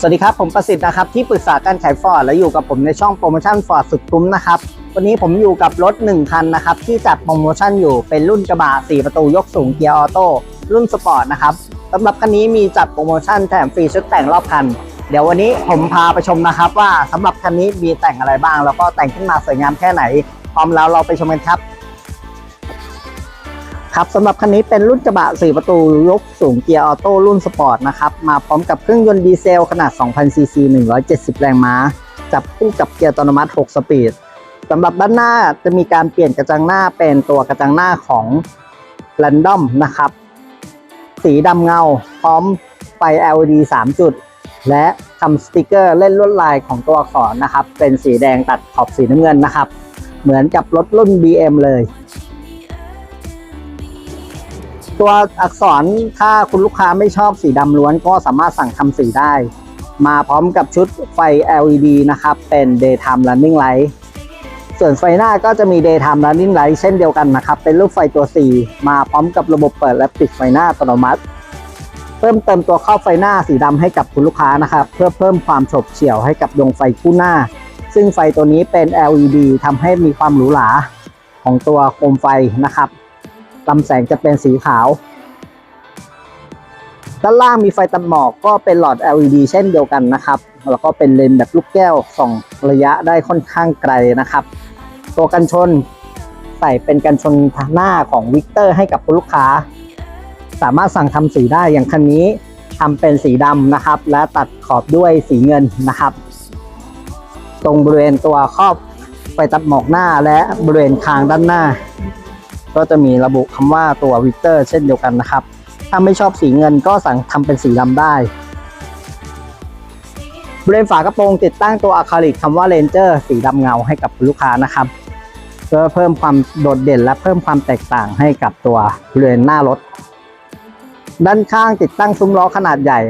สวัสดีครับ ผมประสิทธิ์นะครับ ที่ปรึกษาการขายฟอร์ดและอยู่กับผมในช่องโปรโมชั่นฟอร์ดสุดคุ้มนะครับ วันนี้ผมอยู่กับรถ 1 คันนะครับ ที่จัดโปรโมชั่นอยู่เป็นรุ่นกระบะ 4 ประตูยกสูงเกียร์ออโต้รุ่นสปอร์ตนะครับสำหรับคันนี้มีจัดโปรโมชั่นแถมฟรีชุดแต่งรอบคัน เดี๋ยววันนี้ผมพาไปชมนะครับว่าสำหรับคันนี้มีแต่งอะไรบ้าง แล้วก็แต่งขึ้นมาสวยงามแค่ไหน พร้อมแล้วเราไปชมกันครับ ครับสำหรับคันนี้เป็นรุ่นกระบะ 4 ประตูยกสูงเกียร์ออโต้รุ่นสปอร์ตนะครับ มาพร้อมกับเครื่องยนต์ดีเซลขนาด 2,000 ซีซี 170 แรงม้า จับคู่กับเกียร์อัตโนมัติ 6 สปีดสำหรับด้านหน้าจะมีการเปลี่ยนกระจังหน้าเป็นตัวกระจังหน้าของ Random นะครับ สีดำเงา พร้อมไฟ LED 3 จุด และทำสติกเกอร์เล่นลวดลายของตัวอักษรนะครับ เป็นสีแดงตัดขอบสีน้ำเงินนะครับ เหมือนกับรถรุ่น BM เลย ตัวอักษรถ้าคุณลูกค้าไม่ชอบสีดำล้วนก็สามารถสั่งทำสีได้ มาพร้อมกับชุดไฟ LED นะครับ เป็น daytime running light ส่วนไฟหน้าก็จะมี daytime running light เช่นเดียวกันนะครับ เป็นรูปไฟตัว4มาพร้อมกับระบบเปิดและปิดไฟหน้าอัตโนมัติ เพิ่มเติมตัวครอบไฟหน้าสีดำให้กับคุณลูกค้านะครับ เพื่อเพิ่มความฉบเฉี่ยวให้กับดวงไฟคู่หน้า ซึ่งไฟตัวนี้เป็น LED ทำให้มีความหรูหราของตัวโคมไฟนะครับ ลำแสงจะเป็นสีขาว ด้านล่างมีไฟตัดหมอกก็เป็นหลอด LED เช่นเดียวกันนะครับ แล้วก็เป็นเลนส์แบบลูกแก้วส่องระยะได้ค่อนข้างไกลนะครับ ตัวกันชนใส่เป็นกันชนหน้าของวิกเตอร์ให้กับลูกค้า สามารถสั่งทำสีได้อย่างคันนี้ทำเป็นสีดำนะครับ และตัดขอบด้วยสีเงินนะครับ ตรงบริเวณตัวครอบไฟตัดหมอกหน้าและบริเวณคางด้านหน้า ก็จะมีระบุคำว่าตัววิกเตอร์เช่นเดียวกันนะครับ ถ้าไม่ชอบสีเงินก็สั่งทำเป็นสีดำได้บริเวณฝากระโปรงติดตั้งตัวอะคริลิกคำว่าเลนเจอร์สีดำเงาให้กับลูกค้านะครับเพื่อเพิ่มความโดดเด่นและเพิ่มความแตกต่างให้กับตัวบริเวณหน้ารถ ด้านข้างติดตั้งซุ้มล้อขนาดใหญ่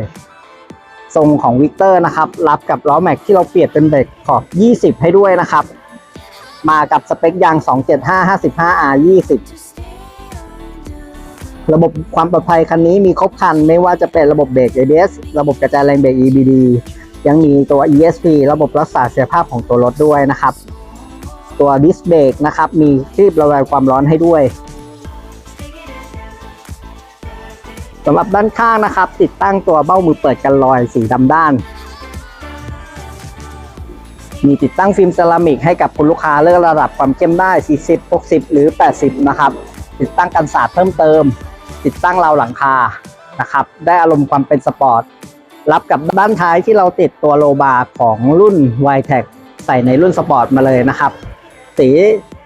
ทรงของวิกเตอร์นะครับ รับกับล้อแม็กที่เราเปลี่ยนเป็นเบรกขอบ 20 ให้ด้วยนะครับ มากับสเปคยาง 275 55 R 20 ระบบความปลอดภัยคันนี้มีครบครันไม่ว่าจะเป็นระบบเบรก ABS ระบบกระจายแรงเบรก EBD ยังมีตัว ESP ระบบรักษาเสียภาพของตัวรถด้วยนะครับ ตัวดิสเบรกนะครับมีคลิประบายความร้อนให้ด้วยสำหรับด้านข้างนะครับ ติดตั้งตัวเบ้ามือเปิดกันรอยสีดำด้าน มีติดตั้งฟิล์มเซรามิกให้กับคุณลูกค้าเลือกระดับความเข้มได้ 40 60 หรือ 80 นะครับ ติดตั้งกันศาสตร์เพิ่มเติม ติดตั้งราวหลังคานะครับ ได้อารมณ์ความเป็นสปอร์ต รับกับด้านท้ายที่เราติดตัวโลบาร์ของรุ่น y t e c ใส่ในรุ่นสปอร์ตมาเลยนะครับ สี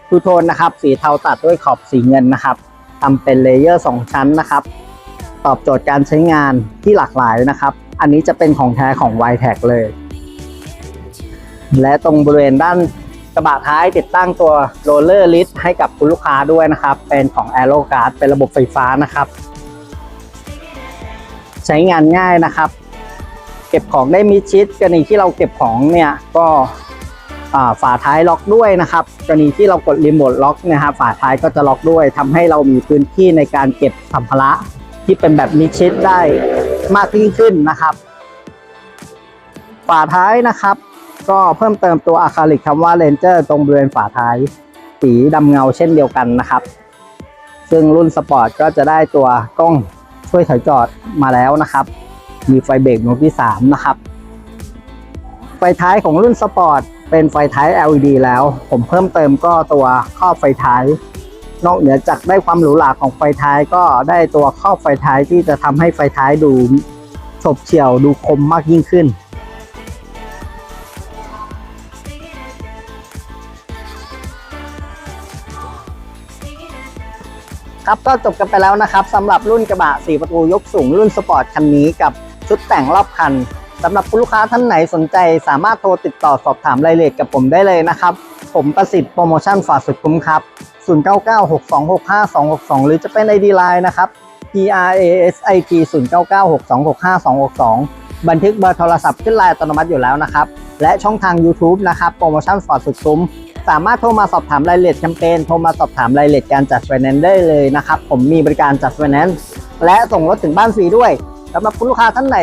ทูโทนนะครับ สีเทาตัดด้วยขอบสีเงินนะครับทำเป็นเลเยอร์ 2 ชั้นนะครับ ตอบโจทย์การใช้งานที่หลากหลายนะครับ อันนี้จะเป็นของแท้ของ y t e c เลย และตรงบริเวณด้านกระบะท้ายติดตั้งตัวโรลเลอร์ลิสให้กับคุณลูกค้าด้วยนะครับ เป็นของ a e r o g u a r d เป็นระบบไฟฟ้านะครับ ใช้งานง่ายนะครับ เก็บของได้มิดชิดกรณีที่เราเก็บของเนี่ยก็ฝาท้ายล็อกด้วยนะครับกรณีที่เรากดรีโมทล็อกนะครับฝาท้ายก็จะล็อกด้วยทำให้เรามีพื้นที่ในการเก็บสัมภาระที่เป็นแบบมิดชิดได้มากยิ่งขึ้นนะครับ ฝาท้ายนะครับ ก็เพิ่มเติมตัวอะคริลิกคำว่าเลนเจอร์ตรงบริเวณฝาท้าย สีดำเงาเช่นเดียวกันนะครับ ซึ่งรุ่นสปอร์ตก็จะได้ตัวกล้องช่วยถอยจอดมาแล้วนะครับ มีไฟเบรกโหมดที่ 3 นะครับ ไฟท้ายของรุ่นสปอร์ตเป็นไฟท้าย LED แล้ว ผมเพิ่มเติมก็ตัวครอบไฟท้าย นอกเหนือจากได้ความหรูหราของไฟท้ายก็ได้ตัวครอบไฟท้ายที่จะทำให้ไฟท้ายดูฉบเฉี่ยวดูคมมากยิ่งขึ้น ครับก็จบกันไปแล้วนะครับสำหรับรุ่นกระบะ 4 ประตูยกสูงรุ่นสปอร์ตคันนี้กับชุดแต่งรอบคันสำหรับคุณลูกค้าท่านไหนสนใจ สามารถโทรติดต่อสอบถามรายละเอียดกับผมได้เลยนะครับ ผมประสิทธิ์โปรโมชั่นฝาสุดคุ้มครับ 0996265262 หรือจะเป็น ID Line นะครับ P R A S I T 0996265262 บันทึกเบอร์โทรศัพท์ขึ้นไลน์อัตโนมัติอยู่แล้วนะครับ และช่องทาง YouTube นะครับโปรโมชั่นฝาสุดคุ้ม สามารถโทรมาสอบถามรายละเอียดแคมเปญโทรมาสอบถามรายละเอียดการจัดไฟแนนซ์ได้เลยนะครับ ผมมีบริการจัดไฟแนนซ์และส่งรถถึงบ้านฟรีด้วยสำหรับคุณลูกค้าท่านไหน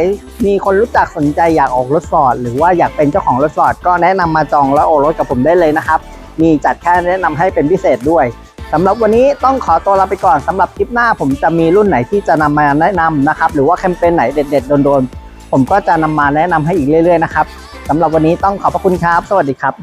มีคนรู้จักสนใจอยากออกรถฟอร์ดหรือว่าอยากเป็นเจ้าของรถฟอร์ดก็แนะนำมาจองแล้วออกรถกับผมได้เลยนะครับมีจัดแค่แนะนำให้เป็นพิเศษด้วยสำหรับวันนี้ต้องขอตัวลาไปก่อนสำหรับคลิปหน้าผมจะมีรุ่นไหนที่จะนำมาแนะนำนะครับหรือว่าแคมเปญไหนเด็ด ๆ โดนๆผมก็จะนำมาแนะนำให้อีกเรื่อย ๆ นะครับสำหรับวันนี้ต้องขอบพระคุณครับ สวัสดีครับ